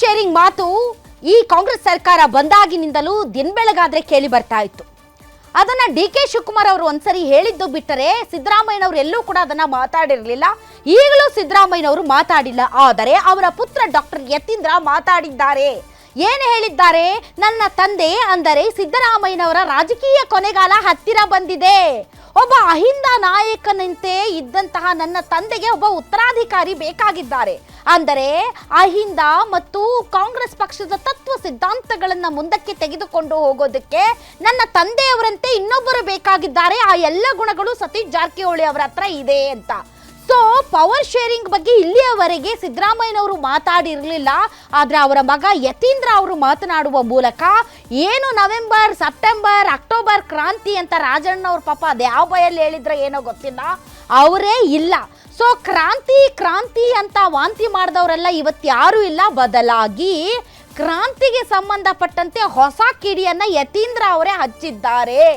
Sharing ಮಾತು ಈ ಕಾಂಗ್ರೆಸ್ ಸರ್ಕಾರ ಬಂದಾಗಿನಿಂದಲೂ ದಿನ ಬೆಳಗಾದ್ರೆ ಕೇಳಿ ಬರ್ತಾ ಇತ್ತು. ಅದನ್ನ ಡಿ ಕೆ ಶಿವಕುಮಾರ್ ಅವರು ಒಂದ್ಸರಿ ಹೇಳಿದ್ದು ಬಿಟ್ಟರೆ ಸಿದ್ದರಾಮಯ್ಯನವರು ಎಲ್ಲೂ ಕೂಡ ಅದನ್ನ ಮಾತಾಡಿರಲಿಲ್ಲ. ಈಗಲೂ ಸಿದ್ದರಾಮಯ್ಯನವರು ಮಾತಾಡಿಲ್ಲ. ಆದರೆ ಅವರ ಪುತ್ರ ಡಾಕ್ಟರ್ ಯತೀಂದ್ರ ಮಾತಾಡಿದ್ದಾರೆ. ಏನು ಹೇಳಿದ್ದಾರೆ? ನನ್ನ ತಂದೆ ಅಂದರೆ ಸಿದ್ದರಾಮಯ್ಯನವರ ರಾಜಕೀಯ ಕೊನೆಗಾಲ ಹತ್ತಿರ ಬಂದಿದೆ. ಒಬ್ಬ ಅಹಿಂದ ನಾಯಕನಂತೆ ಇದ್ದಂತಹ ನನ್ನ ತಂದೆಗೆ ಒಬ್ಬ ಉತ್ತರಾಧಿಕಾರಿ ಬೇಕಾಗಿದ್ದಾರೆ. ಅಂದರೆ ಅಹಿಂದ ಮತ್ತು ಕಾಂಗ್ರೆಸ್ ಪಕ್ಷದ ತತ್ವ ಸಿದ್ಧಾಂತಗಳನ್ನು ಮುಂದಕ್ಕೆ ತೆಗೆದುಕೊಂಡು ಹೋಗೋದಕ್ಕೆ ನನ್ನ ತಂದೆಯವರಂತೆ ಇನ್ನೊಬ್ಬರು ಬೇಕಾಗಿದ್ದಾರೆ. ಆ ಎಲ್ಲ ಗುಣಗಳು ಸತೀಶ್ ಜಾರಕಿಹೊಳಿ ಅವರ ಹತ್ರ ಇದೆ ಅಂತ. ಸೊ ಪವರ್ ಶೇರಿಂಗ್ ಬಗ್ಗೆ ಇಲ್ಲಿಯವರೆಗೆ ಸಿದ್ದರಾಮಯ್ಯನವರು ಮಾತಾಡಿರಲಿಲ್ಲ. ಆದರೆ ಅವರ ಮಗ ಯತೀಂದ್ರ ಅವರು ಮಾತನಾಡುವ ಮೂಲಕ ಏನು ನವೆಂಬರ್, ಸೆಪ್ಟೆಂಬರ್, ಅಕ್ಟೋಬರ್ ಕ್ರಾಂತಿ ಅಂತ ರಾಜಣ್ಣ ಅವ್ರ ಪಾಪ ಅದು ಯಾವ ಬಯಲ್ಲಿ ಹೇಳಿದ್ರೆ ಏನೋ ಗೊತ್ತಿಲ್ಲ. ಅವರೇ ಇಲ್ಲ. ಸೊ, ಕ್ರಾಂತಿ ಕ್ರಾಂತಿ ಅಂತ ವಾಂತಿ ಮಾಡಿದವರೆಲ್ಲ ಇವತ್ತು ಯಾರೂ ಇಲ್ಲ. ಬದಲಾಗಿ ಕ್ರಾಂತಿಗೆ ಸಂಬಂಧಪಟ್ಟಂತೆ ಹೊಸ ಕಿಡಿಯನ್ನು ಯತೀಂದ್ರ ಅವರೇ ಹಚ್ಚಿದ್ದಾರೆ.